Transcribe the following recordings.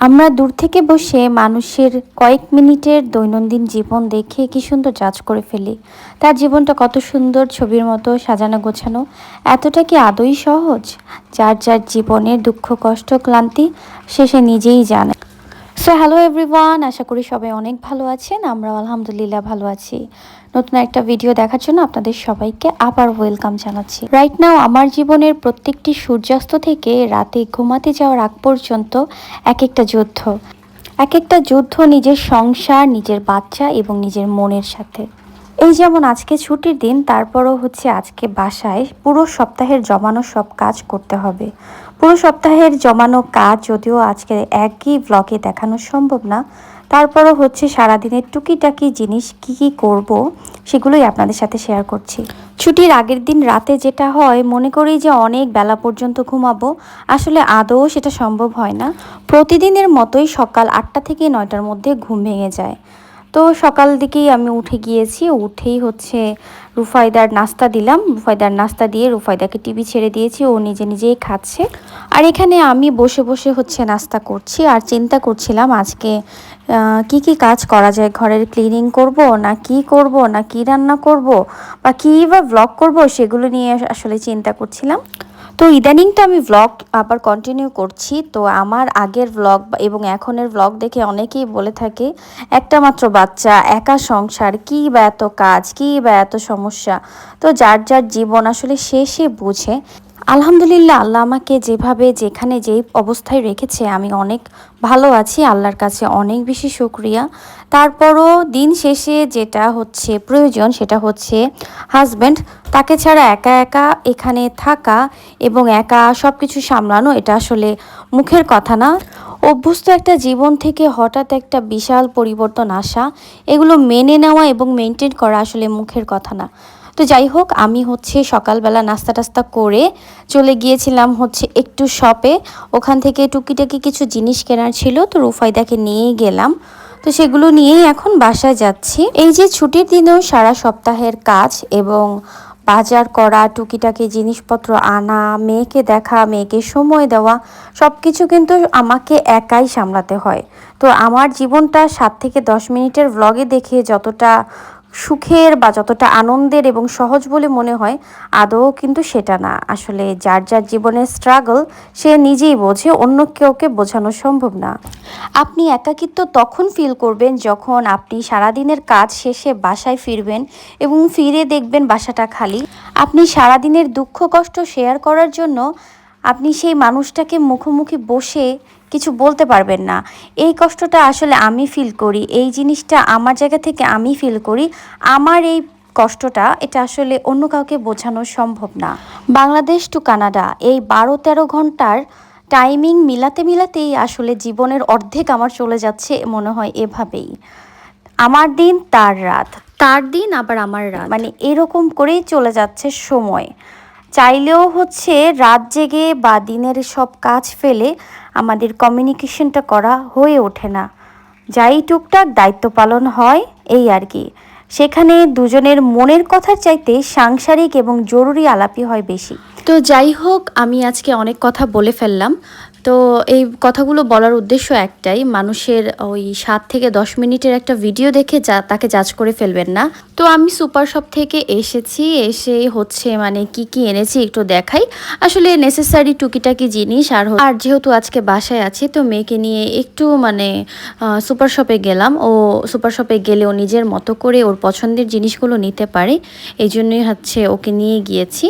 আমরা দূর থেকে বসে মানুষের কয়েক মিনিটের দৈনন্দিন জীবন দেখে কি সুন্দর জাজ করে ফেলি। তার জীবনটা কত সুন্দর ছবির মতো সাজানো গোছানো। এতটা কি আদৌ সহজ? যার যার জীবনের দুঃখ, কষ্ট, ক্লান্তি, সে সে নিজেই জানে। সো হ্যালো এভরিওয়ান আশা করি সবাই অনেক ভালো আছেন আমরা আলহামদুলিল্লাহ ভালো আছি। নতুন একটা ভিডিও দেখার জন্য আপনাদের সবাইকে আবার ওয়েলকাম জানাচ্ছি। রাইট নাও আমার জীবনের প্রত্যেকটি সূর্যাস্ত থেকে রাতে ঘুমাতে যাওয়ার আগ পর্যন্ত এক একটা যুদ্ধ। এক একটা যুদ্ধ নিজের সংসার, নিজের বাচ্চা এবং নিজের মনের সাথে। এই যেমন আজকে ছুটির দিন, তারপরও হচ্ছে আজকে বাসায় পুরো সপ্তাহের জমানো সব কাজ করতে হবে। পুরো সপ্তাহের জমানো কাজ যদিও আজকে একই ব্লগে দেখানো সম্ভব না, তারপরও হচ্ছে সারাদিনের টুকিটাকি জিনিস কি কি করব সেগুলোই আপনাদের সাথে শেয়ার করছি। ছুটির আগের দিন রাতে যেটা হয়, মনে করি যে অনেক বেলা পর্যন্ত ঘুমাবো, আসলে আদৌ সেটা সম্ভব হয় না। প্রতিদিনের মতোই সকাল আটটা থেকে নয়টার মধ্যে ঘুম ভেঙে যায়। তো সকাল দিকেই আমি উঠে গিয়েছি। উঠেই হচ্ছে রুফায়দার নাস্তা দিলাম। রুফায়দার নাস্তা দিয়ে রুফায়দাকে টিভি ছেড়ে দিয়েছি। ও নিজে নিজেই খাচ্ছে। আর এখানে আমি বসে বসে হচ্ছে নাস্তা করছি। আর চিন্তা করছিলাম আজকে কি কি কাজ করা যায়? ঘরের ক্লিনিং করব না কি করব, না কি রান্না করব? বা কী বা ব্লগ করব? সেগুলো নিয়ে আসলে চিন্তা করছিলাম। তো ইদানিং তো আমি ব্লগ আবার কন্টিনিউ করছি। তো আমার আগের ব্লগ এবং এখনের ব্লগ দেখে অনেকেই বলে থাকে, একটা মাত্র বাচ্চা, একা সংসার, কী বা এত কাজ, কী বা এত সমস্যা? তো যার যার জীবন আসলে সে সে বুঝে। আলহামদুলিল্লাহ, আল্লাহ আমাকে যেভাবে, যেখানে যেই অবস্থায় রেখেছে, আমি অনেক ভালো আছি, আল্লাহর কাছে অনেক বেশি শুক্রিয়া। তারপরও দিন শেষে যেটা হচ্ছে প্রয়োজন, সেটা হচ্ছে হাজব্যান্ড তাকে ছাড়া একা একা এখানে থাকা এবং একা সব কিছু সামলানো, এটা আসলে মুখের কথা না। অভ্যস্ত একটা জীবন থেকে হঠাৎ একটা বিশাল পরিবর্তন আসা, এগুলো মেনে নেওয়া এবং মেনটেন করা আসলে মুখের কথা না। তো যাই হোক, আমি হচ্ছে সকালবেলা নাস্তা টাস্তা করে চলে গিয়েছিলাম হচ্ছে একটু শপে ওখান থেকে টুকিটাকি কিছু জিনিস কেনার ছিল, তো রুফাইদাকে নিয়ে গেলাম। তো সেগুলো নিয়েই এখন বাসায় যাচ্ছি। এই যে ছুটির দিনেও সারা সপ্তাহের কাজ এবং বাজার করা, টুকিটাকি জিনিসপত্র আনা, মেয়েকে দেখা, মেয়েকে সময় দেওয়া সব কিছু কিন্তু আমাকে একাই সামলাতে হয়। তো আমার জীবনটা সাত থেকে দশ মিনিটের ভ্লগে দেখে যতটা সুখের বা যতটা আনন্দের এবং সহজ বলে মনে হয়, আদৌ কিন্তু সেটা না। আসলে যার যার জীবনের স্ট্রাগল সে নিজেই বোঝে, অন্য কেউকে বোঝানো সম্ভব না। আপনি একাকিত্ব তখন ফিল করবেন যখন আপনি সারাদিনের কাজ শেষে বাসায় ফিরবেন এবং ফিরে দেখবেন বাসাটা খালি। আপনি সারাদিনের দুঃখ কষ্ট শেয়ার করার জন্য আপনি সেই মানুষটাকে মুখোমুখি বসে কিছু বলতে পারবেন না। এই কষ্টটা আসলে আমি ফিল করি, এই জিনিসটা আমার জায়গা থেকে আমি ফিল করি। আমার এই কষ্টটা, এটা আসলে অন্য কাউকে বোঝানো সম্ভব না। বাংলাদেশ টু কানাডা এই বারো তেরো ঘণ্টার টাইমিং মিলাতে মিলাতেই আসলে জীবনের অর্ধেক আমার চলে যাচ্ছে মনে হয় এভাবেই। আমার দিন তার রাত, তার দিন আবার আমার রাত। মানে এরকম করেই চলে যাচ্ছে সময়। চাইলেও হচ্ছে রাত জেগে বা দিনের সব কাজ ফেলে আমাদের কমিউনিকেশনটা করা হয়ে ওঠে না। যাই টুকটাক দায়িত্ব পালন হয়, এই আর কি। সেখানে দুজনের মনের কথার চাইতে সাংসারিক এবং জরুরি আলাপি হয় বেশি। তো যাই হোক, আমি আজকে অনেক কথা বলে ফেললাম। তো এই কথাগুলো বলার উদ্দেশ্য একটাই, মানুষের ওই সাত থেকে দশ মিনিটের একটা ভিডিও দেখে যা, তাকে জাজ করে ফেলবেন না। তো আমি সুপার শপ থেকে এসেছি, এসে হচ্ছে মানে কি কি এনেছি একটু দেখাই। আসলে নেসেসারি টুকিটাকি জিনিস আর আর যেহেতু আজকে বাসায় আছি, তো মেয়েকে নিয়ে একটু মানে সুপার শপে গেলাম। ও সুপার শপে গেলে ও নিজের মতো করে ওর পছন্দের জিনিসগুলো নিতে পারে। এই জন্যই হচ্ছে ওকে নিয়ে গিয়েছি।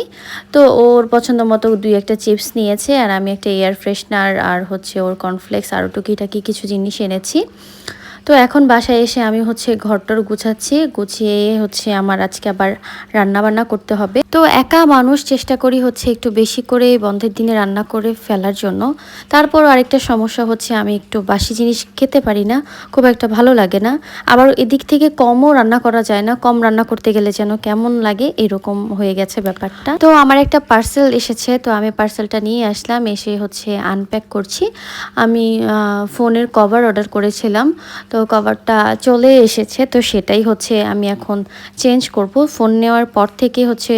তো ওর পছন্দ মতো দুই একটা চিপস নিয়েছে আর আমি একটা এয়ার ফ্রেশনার আর হচ্ছে ওর কর্নফ্লেক্স আরও টুকিটাকি কিছু জিনিস এনেছি। তো এখন বাসায় এসে আমি হচ্ছে ঘরটর গুছাচ্ছি, গুছিয়ে হচ্ছে আমার আজকে আবার রান্না বান্না করতে হবে। তো একা মানুষ চেষ্টা করি হচ্ছে একটু বেশি করে বন্ধের দিনে রান্না করে ফেলার জন্য। তারপর আরেকটা সমস্যা হচ্ছে আমি একটু বাসি জিনিস খেতে পারি না, খুব একটা ভালো লাগে না। আবার এদিক থেকে কমও রান্না করা যায় না, কম রান্না করতে গেলে যেন কেমন লাগে এরকম হয়ে গেছে ব্যাপারটা। তো আমার একটা পার্সেল এসেছে, তো আমি পার্সেলটা নিয়ে আসলাম, এসে হচ্ছে আনপ্যাক করছি। আমি ফোনের কভার অর্ডার করেছিলাম। তো তো কভারটা চলে এসেছে, তো সেটাই হচ্ছে আমি এখন চেঞ্জ করব। ফোন নেওয়ার পর থেকে হচ্ছে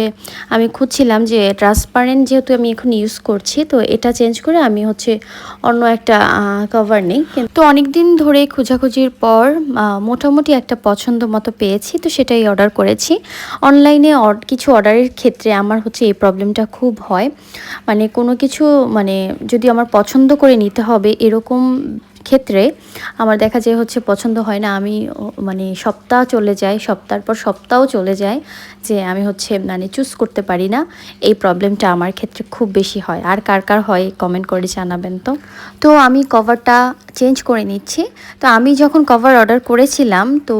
আমি খুঁজছিলাম যে ট্রান্সপারেন্ট যেহেতু আমি এখন ইউজ করছি, তো এটা চেঞ্জ করে আমি হচ্ছে অন্য একটা কভার নেই। তো অনেক দিন ধরে খোঁজাখুঁজির পর মোটামুটি একটা পছন্দ মতো পেয়েছি, তো সেটাই অর্ডার করেছি। অনলাইনে কিছু অর্ডারের ক্ষেত্রে আমার হচ্ছে এই প্রবলেমটা খুব হয়। মানে কোনো কিছু মানে যদি আমার পছন্দ করে নিতে হবে, এরকম ক্ষেত্রে আমার দেখা যায় হচ্ছে পছন্দ হয় না, আমি মানে সপ্তাহ চলে যায়, সপ্তাহের পর সপ্তাহ চলে যায় যে আমি হচ্ছে মানে চুজ করতে পারি না। এই প্রবলেমটা আমার ক্ষেত্রে খুব বেশি হয়। আর কার কার হয় কমেন্ট করে জানাবেন তো। তো আমি কভারটা চেঞ্জ করে নিচ্ছি। তো আমি যখন কভার অর্ডার করেছিলাম, তো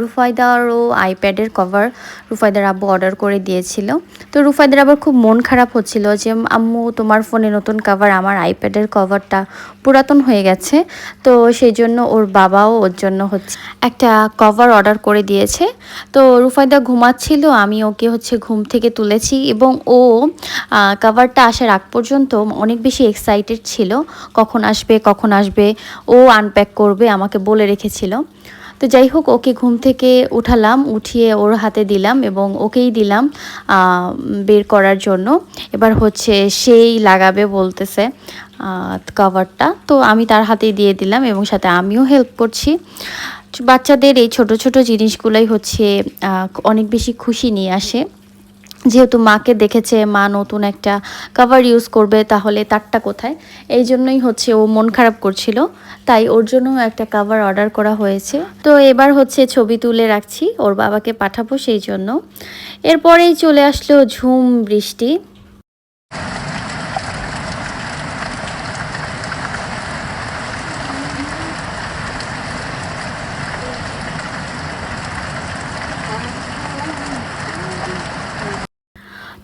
রুফায়দারও আইপ্যাডের কভার রুফায়দার আব্বু অর্ডার করে দিয়েছিল। তো রুফায়দার আবার খুব মন খারাপ হচ্ছিল যে, আম্মু, তোমার ফোনে নতুন কভার আমার আইপ্যাডের কভারটা পুরাতন হয়ে গেছে। তো সেই জন্য ওর বাবাও ওর জন্য হচ্ছে একটা কভার অর্ডার করে দিয়েছে। তো রুফাইদা ঘুমাচ্ছিল, আমি ওকে হচ্ছে ঘুম থেকে তুলেছি এবং ও কভারটা আসার আগ পর্যন্ত অনেক বেশি এক্সাইটেড ছিল। কখন আসবে কখন আসবে, ও আনপ্যাক করবে, আমাকে বলে রেখেছিল। তো যাই হোক, ওকে ঘুম থেকে উঠালাম, উঠিয়ে ওর হাতে দিলাম এবং ওকেই দিলাম বের করার জন্য। এবার হচ্ছে সেই লাগাবে বলতেছে কভারটা তো আমি তার হাতেই দিয়ে দিলাম এবং সাথে আমিও হেল্প করছি। বাচ্চাদের এই ছোট ছোট জিনিসগুলোই হচ্ছে অনেক বেশি খুশি নিয়ে আসে। যেহেতু মাকে দেখেছে, মা নতুন একটা কাভার ইউজ করবে, তাহলে তারটা কোথায়? এই জন্যই হচ্ছে ও মন খারাপ করছিল, তাই ওর জন্য একটা কাভার অর্ডার করা হয়েছে। তো এবার হচ্ছে ছবি তুলে রাখছি, ওর বাবাকে পাঠাবো সেই জন্য। এরপরেই চলে আসলো ঝুম বৃষ্টি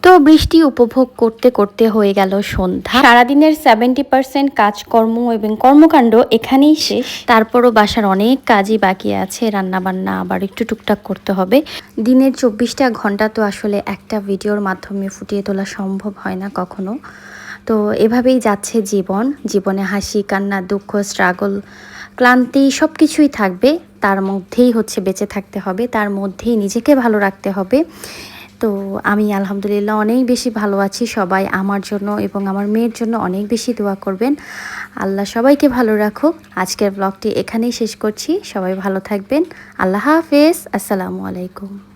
তো বৃষ্টি উপভোগ করতে করতে হয়ে গেল সন্ধ্যা। সারাদিনের সেভেন্টি পার্সেন্ট কাজকর্ম এবং কর্মকাণ্ড এখানেই শেষ। তারপরও বাসার অনেক কাজই বাকি আছে রান্না বান্না আবার একটু টুকটাক করতে হবে। দিনের চব্বিশটা ঘণ্টা তো আসলে একটা ভিডিওর মাধ্যমে ফুটিয়ে তোলা সম্ভব হয় না কখনো। তো এভাবেই যাচ্ছে জীবন। জীবনে হাসি, কান্না, দুঃখ স্ট্রাগল ক্লান্তি সব কিছুই থাকবে। তার মধ্যেই হচ্ছে বেঁচে থাকতে হবে। তার মধ্যেই নিজেকে ভালো রাখতে হবে। তো আমি আলহামদুলিল্লাহ অনেক বেশি ভালো আছি। সবাই আমার জন্য এবং আমার মেয়ের জন্য অনেক বেশি দোয়া করবেন। আল্লাহ সবাইকে ভালো রাখুক। আজকের ব্লগটি এখানেই শেষ করছি। সবাই ভালো থাকবেন। আল্লাহ হাফেজ। আসসালামু আলাইকুম।